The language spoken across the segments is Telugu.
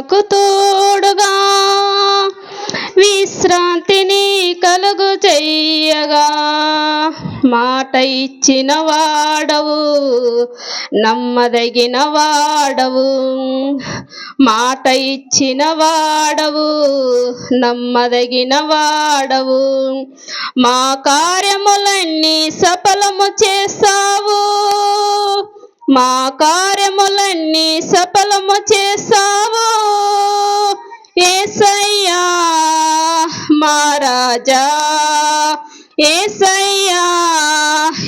నాకు తోడుగా విశ్రాంతిని కలుగు చెయ్యగా. మాట ఇచ్చిన వాడవు నమ్మదగిన వాడవు. మాట ఇచ్చిన వాడవు నమ్మదగిన వాడవు. మా కార్యములన్నీ సఫలము చేస్తావు మా కార్యములన్నీ సఫలము చేస్తావు ఏసయ్యా మా రాజా. ఏసయ్యా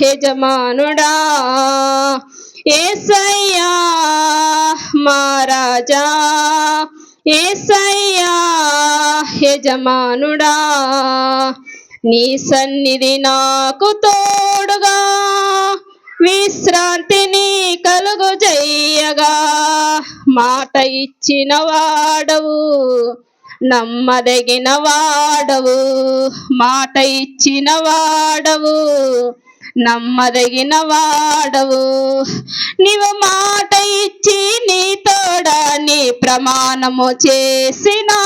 యజమానుడా. ఏసయ్యా మా రాజా. ఏసయ్యా యజమానుడా. నీ సన్నిధి నాకు తోడుగా విశ్రాంతిని కలుగు చెయ్యగా మాట ఇచ్చిన వాడవు నమ్మదగిన వాడవు మాట ఇచ్చిన వాడవు నమ్మదగిన వాడవు నీవు మాట ఇచ్చి నీ తోడని నీ ప్రమాణము చేసినా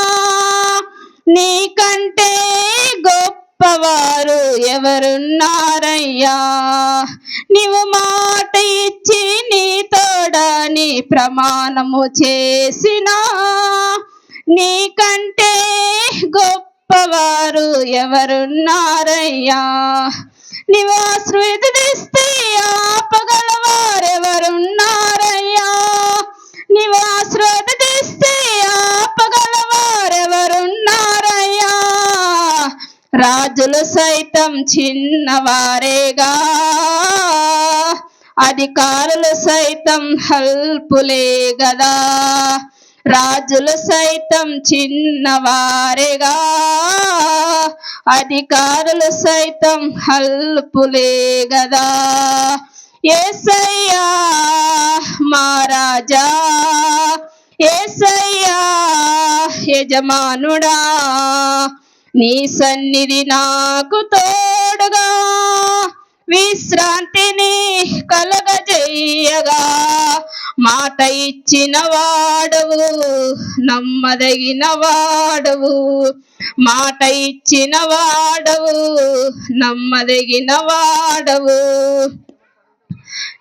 నీకంటే వారు ఎవరున్నారయ్యా? నీవు మాట ఇచ్చి నీ తోడని ప్రమాణము చేసినా నీకంటే గొప్పవారు ఎవరున్నారయ్యా? నీవు ఆశ్రయిస్తే ఆపగలవారెవరున్నారయ్యా రాజులు సైతం చిన్నవారేగా. అధికారులు సైతం హల్పులే గదా. రాజులు సైతం చిన్నవారేగా. అధికారులు సైతం హల్పులే గదా. ఏసయ్యా మా రాజా. ఏసయ్యా యజమానుడా. నీ సన్నిధి నాకు తోడుగా విశ్రాంతిని కలగజేయగా. మాట ఇచ్చిన వాడవు నమ్మదగిన వాడవు మాట ఇచ్చిన వాడవు నమ్మదగిన వాడవు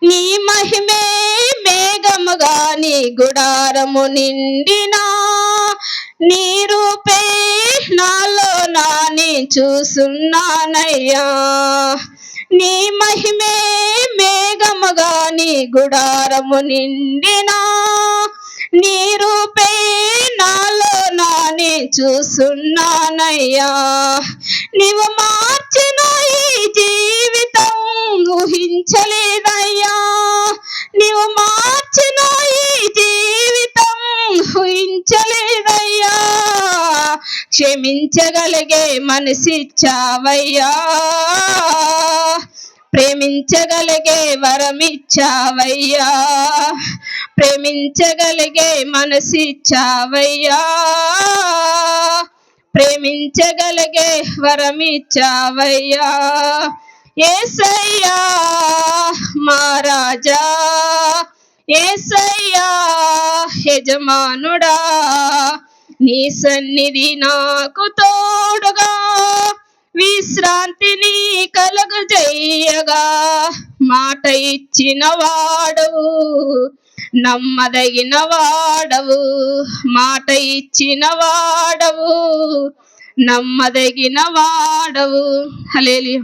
నీ మహిమే మేఘముగా నీ గుడారము నిండినా నీ రూపే నాలో నాని చూసున్నానయ్యా నీ మహిమే మేఘముగా నీ గుడారము నిండినా. నీ రూపే నాలో నాని చూసున్నానయ్యా నీవు మార్చిన ఈ జీవితం ఊహించలేదయ్యా. నీవు మార్చిన ఈ జీవితం ఊహించలేదయ్యా. క్షమించగలిగే మనసిచ్చావయ్యా. ప్రేమించగలిగే వరమిచ్చావయ్యా. ప్రేమించగలిగే మనసిచ్చావయ్యా. ప్రేమించగలిగే వరమిచ్చావయ్యా. ఏసయ్యా మహారాజా ఏసయ్యా యజమానుడా. నీ సన్నిధి నాకు తోడుగా విశ్రాంతిని కలుగు చెయ్యగా మాట ఇచ్చిన వాడవు నమ్మదగిన వాడవు. మాట ఇచ్చిన వాడవు నమ్మదగిన వాడవు. హలేలియా